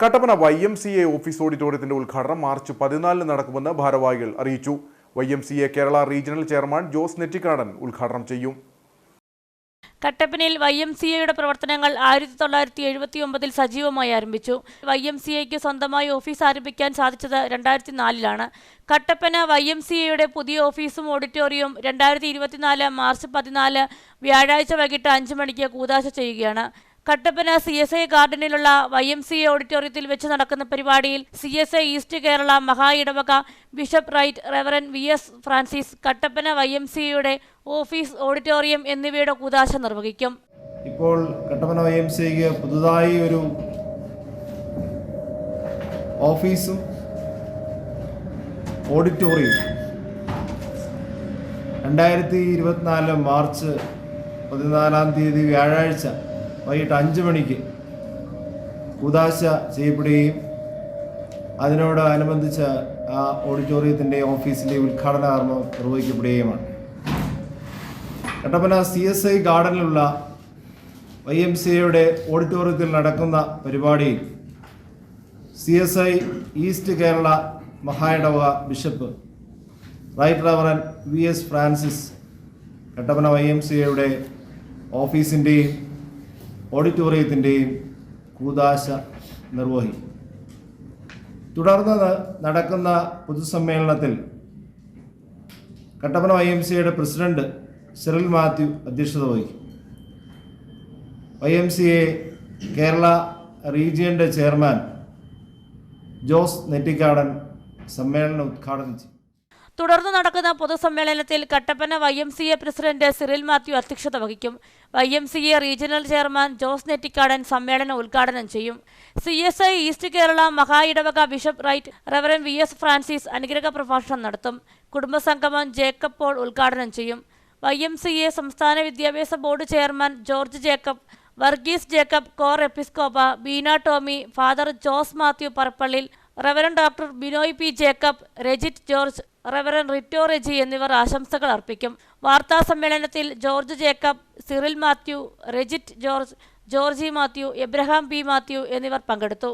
Kattappana Y M C A office ഓഡിറ്റോറിയത്തിന്റെ ഉദ്ഘാടനം March പതിനാലിന് നടക്കുമെന്ന് ഭാരവാഹികൾ അറിയിച്ചു. Y M C A Kerala regional chairman Jose Nettikkadan ഉദ്ഘാടനം ചെയ്യും. കട്ടപ്പനയിൽ വൈ എം സി എയുടെ പ്രവർത്തനങ്ങൾ ആയിരത്തി തൊള്ളായിരത്തി എഴുപത്തി ഒമ്പതിൽ സജീവമായി ആരംഭിച്ചു. വൈ എം സി എക്ക് സ്വന്തമായി ഓഫീസ് ആരംഭിക്കാൻ സാധിച്ചത് രണ്ടായിരത്തി നാലിലാണ് കട്ടപ്പന വൈ എം സി എയുടെ പുതിയ ഓഫീസും ഓഡിറ്റോറിയവും രണ്ടായിരത്തി ഇരുപത്തിനാല് മാർച്ച് പതിനാല് വ്യാഴാഴ്ച വൈകിട്ട് അഞ്ച് മണിക്ക് കൂതാശ ചെയ്യുകയാണ്. കട്ടപ്പന സി എസ് ഐ ഗാർഡനിലുള്ള വൈ എം സി എ ഓഡിറ്റോറിയത്തിൽ വെച്ച് നടക്കുന്ന പരിപാടിയിൽ C S I east Kerala മഹാ ഇടവക bishop right reverend V S Francis Kattappana Y M C office auditorium എന്നിവയുടെ കൂതാശ നിർവഹിക്കും. ഇപ്പോൾ കട്ടപ്പന വൈ എം സിക്ക് പുതുതായി ഒരു ഓഫീസും ഓഡിറ്റോറിയം രണ്ടായിരത്തി ഇരുപത്തിനാല് മാർച്ച് പതിനാലാം തീയതി വ്യാഴാഴ്ച വൈകിട്ട് അഞ്ച് മണിക്ക് കുദാശ ചെയ്യപ്പെടുകയും അതിനോട് അനുബന്ധിച്ച് ആ ഓഡിറ്റോറിയത്തിന്റെ ഓഫീസിന്റെ ഉദ്ഘാടന കർമ്മം നിർവഹിക്കപ്പെടുകയുമാണ്. കട്ടപ്പന സി എസ് ഐ ഗാർഡനിലുള്ള വൈ എം സി എയുടെ ഓഡിറ്റോറിയത്തിൽ നടക്കുന്ന പരിപാടിയിൽ C S I east Kerala മഹായടവ bishop right reverend V S Francis Kattappana Y M C എയുടെ ഓഫീസിന്റെയും ഓഡിറ്റോറിയത്തിന്റെയും കൂതാശ നിർവഹിക്കും തുടർന്ന് നടക്കുന്ന പൊതുസമ്മേളനത്തിൽ കട്ടപ്പന വൈ എം സിയുടെ പ്രസിഡന്റ് സിറിൽ മാത്യു അധ്യക്ഷത വഹിക്കും. Y M C A Kerala റീജിയന്റെ chairman Jose Nettikkadan സമ്മേളനം ഉദ്ഘാടനം ചെയ്യും. തുടർന്ന് നടക്കുന്ന പൊതുസമ്മേളനത്തിൽ Kattappana Y M C A president Cyril Mathew അധ്യക്ഷത വഹിക്കും. Y M C A regional chairman Jose Nettikkadan സമ്മേളനം ഉദ്ഘാടനം ചെയ്യും. C S I east Kerala മഹാ ഇടവക bishop right reverend V S Francis അനുഗ്രഹ പ്രഭാഷണം നടത്തും. കുടുംബസംഗമം ജേക്കബ് പോൾ ഉദ്ഘാടനം ചെയ്യും. വൈ എം സി എ സംസ്ഥാന വിദ്യാഭ്യാസ board chairman George Jacob Varghese Jacob Cor Episcopa Beena Tomy father Jose Mathew Parappallil reverend doctor Binoy P Jacob Rejit George reverend Rito Reji എന്നിവർ ആശംസകൾ അർപ്പിക്കും. വാർത്താ സമ്മേളനത്തിൽ George Jacob Cyril Mathew രജിറ്റ് George Georgy Mathew Abraham P. Mathew എന്നിവർ പങ്കെടുത്തു.